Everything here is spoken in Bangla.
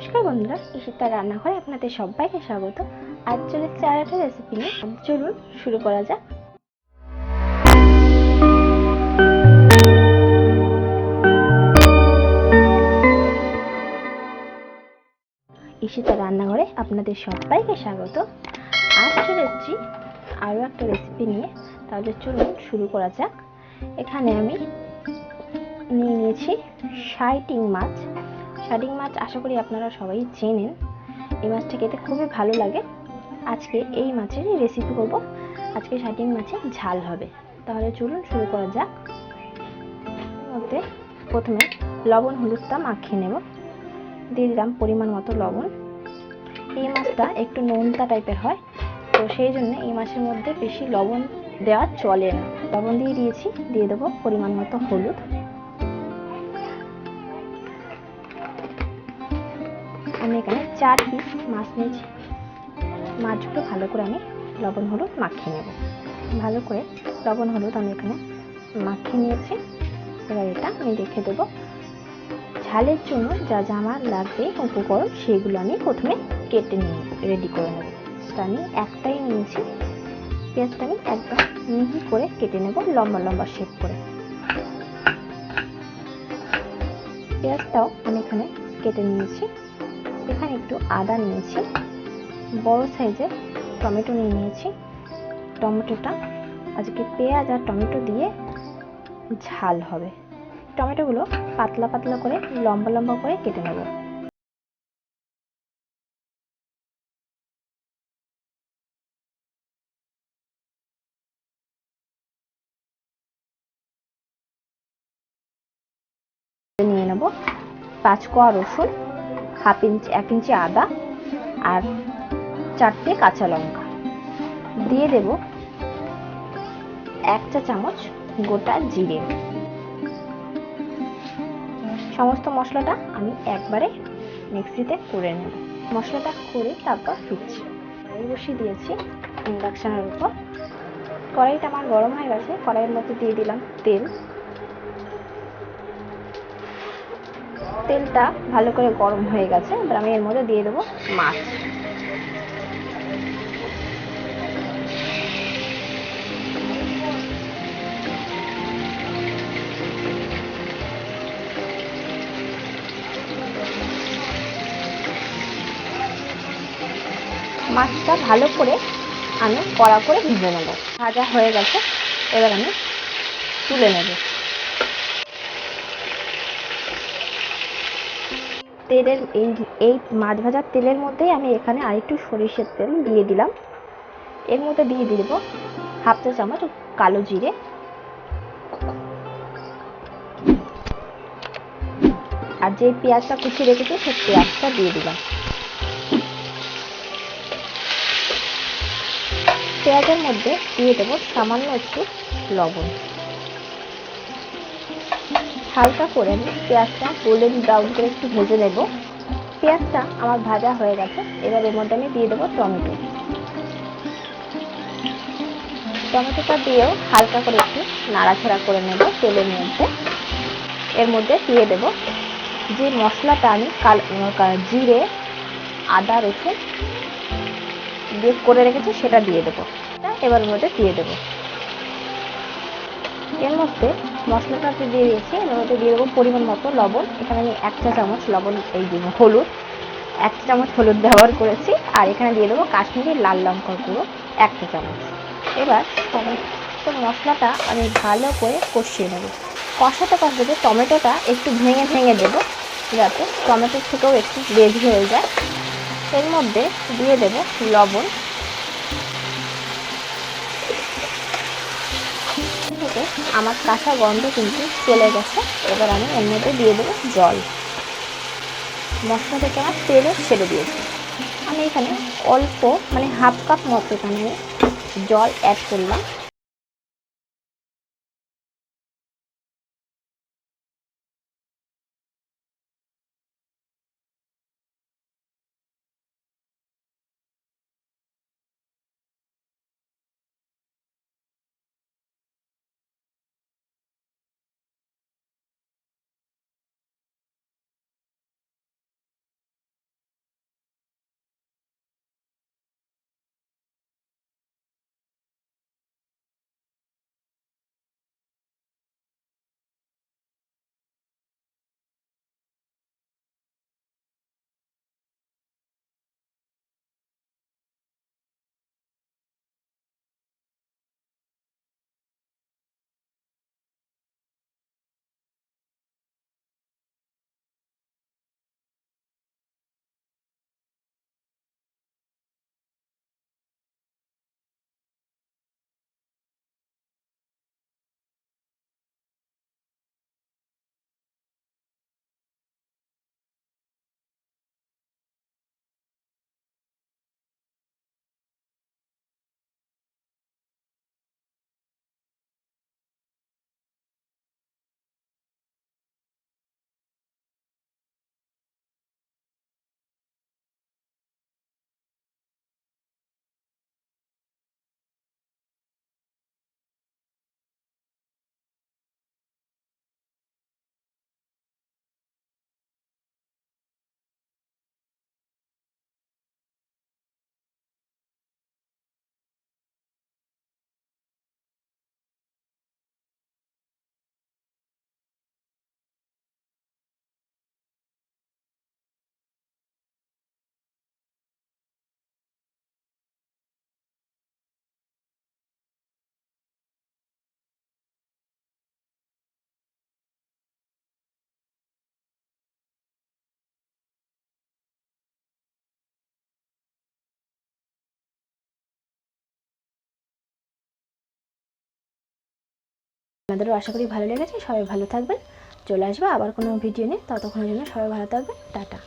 নমস্কার বন্ধুরা ঈশিতার রান্নাঘরে আপনাদের সবাইকে স্বাগত। আজ চলে একটা রেসিপি নিয়ে। চলুন শুরু করা যাক। ঈশিতার রান্নাঘরে আপনাদের সবাইকে স্বাগত। আজ চলে এসেছি আরও একটা রেসিপি নিয়ে। তাহলে চলুন শুরু করা যাক। এখানে আমি নিয়ে নিয়েছি শাইটিং মাছ। শাইটিং মাছ আশা করি আপনারা সবাই চেনেন। এই মাছটা খেতে খুবই ভালো লাগে। আজকে এই মাছেরই রেসিপি করব। আজকে শাইটিং মাছের ঝাল হবে। তাহলে চলুন শুরু করা যাক। মধ্যে প্রথমে লবণ হলুদটা মাখিয়ে নেব। দিয়ে দিলাম পরিমাণ মতো লবণ। এই মাছটা একটু নোনতা টাইপের হয়, তো সেই জন্য এই মাছের মধ্যে বেশি লবণ দেওয়া চলে না। লবণ দিয়ে দিয়েছি, দিয়ে দেবো পরিমাণ মতো হলুদ। আমি এখানে চার পিস মাছ নিয়েছি। মাছগুলো ভালো করে আমি লবণ, হলুদ মাখিয়ে নেব। ভালো করে লবণ, হলুদ আমি এখানে মাখিয়ে নিয়েছি। এবার এটা আমি রেখে দেবো। ঝালের জন্য যা যা আমার লাগবে উপকরণ, সেগুলো আমি প্রথমে কেটে নিয়ে রেডি করে নেব। আমি একটাই নিয়েছি। পেঁয়াজটা আমি একদম মিহি করে কেটে নেব, লম্বা লম্বা শেপ করে। পেঁয়াজটাও আমি এখানে কেটে নিয়েছি। এখানে একটু আদা নিয়েছি, বড় সাইজের টমেটো নিয়ে নিয়েছি। টমেটোটা, আজকে পেঁয়াজ আর টমেটো দিয়ে ঝাল হবে। টমেটোগুলো পাতলা পাতলা করে, লম্বা লম্বা করে কেটে নেব। নিয়ে নেব পাঁচ কোয়া রসুন হাফ ইঞ্চি, এক ইঞ্চি আদা আর চারটে কাঁচা লঙ্কা। দিয়ে দেব এক চা চামচ গোটা জিরে। সমস্ত মশলাটা আমি একবারে মিক্সিতে করে নেব। মশলাটা করে তারপর ফিরছি। কড়াই বসিয়ে দিয়েছি ইন্ডাকশানের উপর। কড়াইটা আমার গরম হয়ে গেছে, কড়াইয়ের মধ্যে দিয়ে দিলাম তেল। তেলটা ভালো করে গরম হয়ে গেছে, এবার আমি এর মধ্যে দিয়ে দেবো মাছ। মাছটা ভালো করে আমি কড়া করে ভেজে নেব। ভাজা হয়ে গেছে, এবার আমি তুলে নেব। তেলের এই এই মাছ ভাজার তেলের মধ্যেই আমি এখানে আরেকটু সরিষের তেল দিয়ে দিলাম। এর মধ্যে দিয়ে দিব হাফ চা চামচ কালো জিরে। আর যে পেঁয়াজটা কুচিয়ে রেখেছি, সেই পেঁয়াজটা দিয়ে দিলাম। পেঁয়াজের মধ্যে দিয়ে দেবো সামান্য একটু লবণ। হালকা করে আমি পেঁয়াজটা গোল্ডেন ব্রাউন করে একটু ভেজে নেব। পেঁয়াজটা আমার ভাজা হয়ে গেছে, এবার এর মধ্যে আমি দিয়ে দেবো টমেটো। টমেটোটা দিয়েও হালকা করে একটু নাড়াচাড়া করে নেব তেলের মধ্যে। এর মধ্যে দিয়ে দেব যে মশলাটা আমি কাল জিরে, আদা, রসুন দিয়ে করে রেখেছি সেটা দিয়ে দেবো। এবার মধ্যে দিয়ে দেবো। এর মধ্যে মশলাটা দিয়ে দিয়েছি। এর মধ্যে দিয়ে দেবো পরিমাণ মতো লবণ। এখানে আমি এক চা চামচ লবণ, এই দিব হলুদ। এক চা চামচ হলুদ ব্যবহার করেছি। আর এখানে দিয়ে দেবো কাশ্মীরি লাল লঙ্কার গুঁড়ো, এক চা চামচ। এবার সমস্ত মশলাটা আমি ভালো করে কষিয়ে নেব। কষাতে কষাতে টমেটোটা একটু ভেঙে ভেঙে দেবো, যাতে টমেটোর থেকেও একটু বেজি হয়ে যায়। এর মধ্যে দিয়ে দেবো লবণ। থেকে আমার কাঁচা গন্ধ কিন্তু চলে গেছে। এবার আমি এর মধ্যে দিয়ে দেবো জল। মশলা থেকে আমার তেলে ছেড়ে দিয়েছি। আমি এখানে অল্প মানে হাফ কাপ মতো এখানে জল অ্যাড করলাম। আপনাদেরও আশা করি ভালো লেগেছে। সবাই ভালো থাকবেন। চলে আসবে আবার কোনো ভিডিও নিয়ে। ততক্ষণের জন্য সবাই ভালো থাকবেন। টাটা।